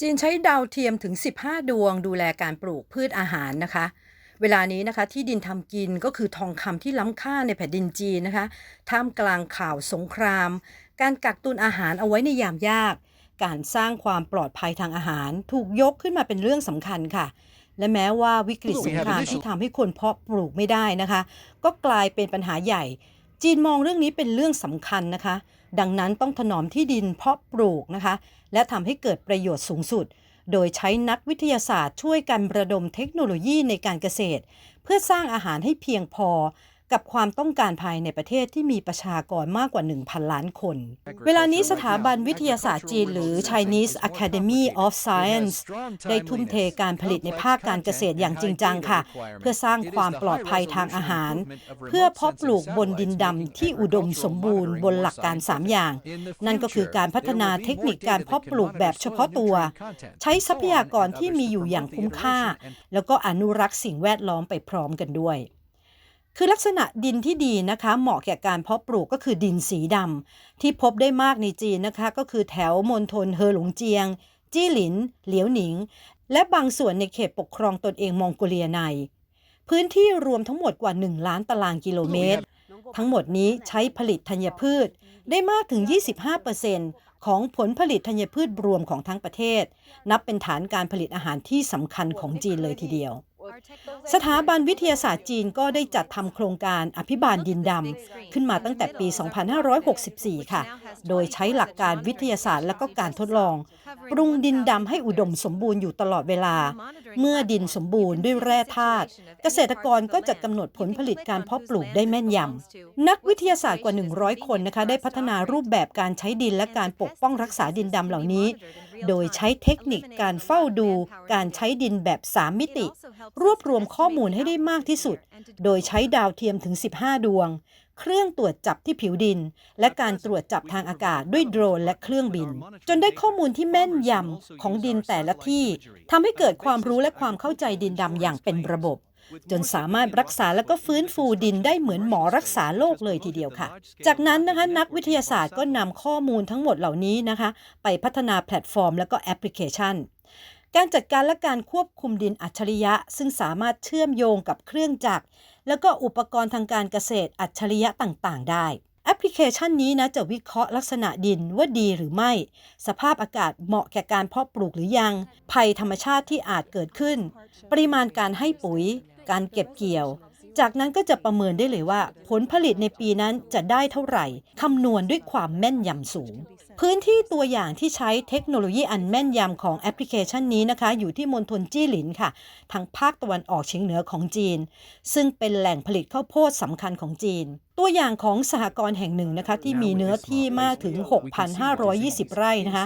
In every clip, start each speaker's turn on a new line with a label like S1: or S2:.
S1: จีนใช้ดาวเทียมถึง 15 ดวงดูแลการปลูกพืชอาหารนะคะ เวลานี้นะคะที่ดินทำกินก็คือทองคำที่ล้ำค่าในแผ่นดินจีนนะคะท่ามกลางข่าวสงคราม การกักตุนอาหารเอาไว้ในยามยาก การสร้างความปลอดภัยทางอาหาร ถูกยกขึ้นมาเป็นเรื่องสำคัญค่ะและแม้ว่าวิกฤตสงครามที่ทำให้คนเพาะปลูกไม่ได้นะคะ ก็กลายเป็นปัญหาใหญ่ จีนมองเรื่องนี้เป็นเรื่องสำคัญนะคะ ดังนั้นต้องถนอมที่ดินเพาะปลูกนะคะ และทำให้เกิดประโยชน์สูงสุด โดยใช้นักวิทยาศาสตร์ช่วยกันระดมเทคโนโลยีในการเกษตร เพื่อสร้างอาหารให้เพียงพอ กับความต้องการภายในประเทศที่มีประชากรมากกว่า 1,000 ล้านคน เวลานี้สถาบันวิทยาศาสตร์จีน หรือ Chinese Academy of Science ได้ทุ่มเทการผลิตในภาคการเกษตรอย่างจริงจังค่ะ เพื่อสร้างความปลอดภัยทางอาหาร เพื่อเพาะปลูกบนดินดำที่อุดมสมบูรณ์บนหลักการ 3 อย่าง นั่นก็คือการพัฒนาเทคนิคการเพาะปลูกแบบเฉพาะตัว ใช้ทรัพยากรที่มีอยู่อย่างคุ้มค่า แล้วก็อนุรักษ์สิ่งแวดล้อมไปพร้อมกันด้วย คือลักษณะดินที่ดีนะคะเหมาะแก่การเพาะปลูกก็คือดินสีดำที่พบได้มากในจีนนะคะ ก็คือแถวมณฑลเฮอหลงเจียง จี้หลิน เหลียวหนิง และบางส่วนในเขตปกครองตนเองมองโกเลียใน พื้นที่รวมทั้งหมดกว่า 1 ล้านตารางกิโลเมตร ทั้งหมดนี้ใช้ผลิตธัญพืชได้มากถึง 25%ของผลผลิตธัญพืชรวมของทั้งประเทศ นับเป็นฐานการผลิตอาหารที่สำคัญของจีนเลยทีเดียว สถาบันวิทยาศาสตร์จีนก็ได้จัดทำโครงการอภิบาลดินดำขึ้นมาตั้งแต่ปี 2564 ค่ะ โดยใช้หลักการวิทยาศาสตร์และก็การทดลอง ปรุงดินดำให้อุดมสมบูรณ์อยู่ตลอดเวลา เมื่อดินสมบูรณ์ด้วยแร่ธาตุเกษตรกรก็จะกำหนดผลผลิตการเพาะปลูกได้แม่นยำนักวิทยาศาสตร์กว่า 100 คนนะคะได้พัฒนารูปแบบการใช้ดินและการปกป้องรักษาดินดำเหล่านี้ โดยใช้เทคนิคการเฝ้าดูการใช้ดินแบบ 3 มิติ รวบรวมข้อมูลให้ได้มากที่สุด โดยใช้ดาวเทียมถึง 15 ดวง เครื่องตรวจจับที่ผิวดิน และการตรวจจับทางอากาศด้วยโดรนและเครื่องบิน จนได้ข้อมูลที่แม่นยำของดินแต่ละที่ทำให้เกิดความรู้และความเข้าใจดินดำอย่างเป็นระบบ จนสามารถรักษาและก็ฟื้นฟูดินได้เหมือนหมอรักษาโรคเลยทีเดียวค่ะ จากนั้นนะคะนักวิทยาศาสตร์ก็นำข้อมูลทั้งหมดเหล่านี้นะคะ ไปพัฒนาแพลตฟอร์ม และก็แอปพลิเคชัน การจัดการและการควบคุมดินอัจฉริยะ ซึ่งสามารถเชื่อมโยงกับเครื่องจักรแล้วก็อุปกรณ์ทางการเกษตรอัจฉริยะต่างๆ ได้แอปพลิเคชันนี้นะจะวิเคราะห์ลักษณะดินว่าดีหรือไม่ สภาพอากาศเหมาะแก่การเพาะปลูกหรือยัง ภัยธรรมชาติที่อาจเกิดขึ้น ปริมาณการให้ปุ๋ย การเก็บเกี่ยว จากนั้นก็จะประเมินได้เลยว่า ผลผลิตในปีนั้นจะได้เท่าไหร่คำนวณด้วยความแม่นยำสูง พื้นที่ตัวอย่างที่ใช้เทคโนโลยีอันแม่นยำของแอปพลิเคชันนี้นะคะ อยู่ที่มณฑลจี้หลินค่ะ ทางภาคตะวันออกเฉียงเหนือของจีน ซึ่งเป็นแหล่งผลิตข้าวโพดสำคัญของจีน ตัวอย่างของสหกรณ์แห่งหนึ่งนะคะ ที่มีเนื้อที่มากถึง 6,520 ไร่นะคะ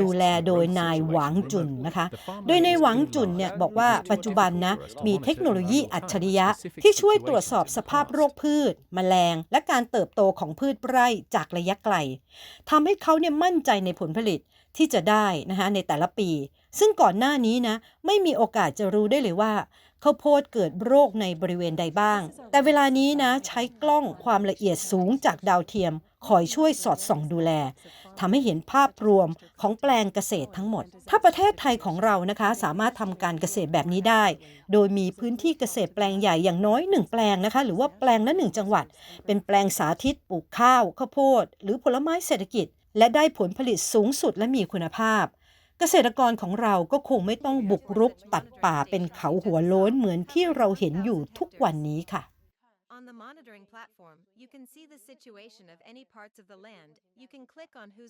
S1: ดูแลโดยนายหวังจุนนะคะ โดยในหวังจุนเนี่ยบอกว่าปัจจุบันนะมีเทคโนโลยีอัจฉริยะ ที่ช่วยตรวจสอบสภาพโรคพืช แมลง และการเติบโตของพืชไร่จากระยะไกลทำให้เขาเนี่ยมั่นใจในผลผลิตที่จะได้นะคะในแต่ละปี ซึ่งก่อนหน้านี้นะไม่มีโอกาสจะรู้ได้เลยว่าข้าวโพดเกิดโรคในบริเวณใดบ้าง แต่เวลานี้นะใช้กล้องความละเอียดสูงจากดาวเทียม คอยช่วยสอดส่องดูแลทำให้เห็นภาพรวมของแปลงเกษตรทั้งหมด ถ้าประเทศไทยของเรานะคะ สามารถทำการเกษตรแบบนี้ได้ โดยมีพื้นที่เกษตรแปลงใหญ่อย่างน้อยหนึ่งแปลงนะคะ หรือว่าแปลงละหนึ่งจังหวัด เป็นแปลงสาธิตปลูกข้าวข้าวโพด หรือผลไม้เศรษฐกิจ และได้ผลผลิตสูงสุดและมีคุณภาพ เกษตรกรของเราก็คงไม่ต้องบุกรุกตัดป่าเป็นเขาหัวโล้นเหมือนที่เราเห็นอยู่ทุกวันนี้ค่ะ
S2: On the monitoring platform, you can see the situation of any parts of the land. You can click on who's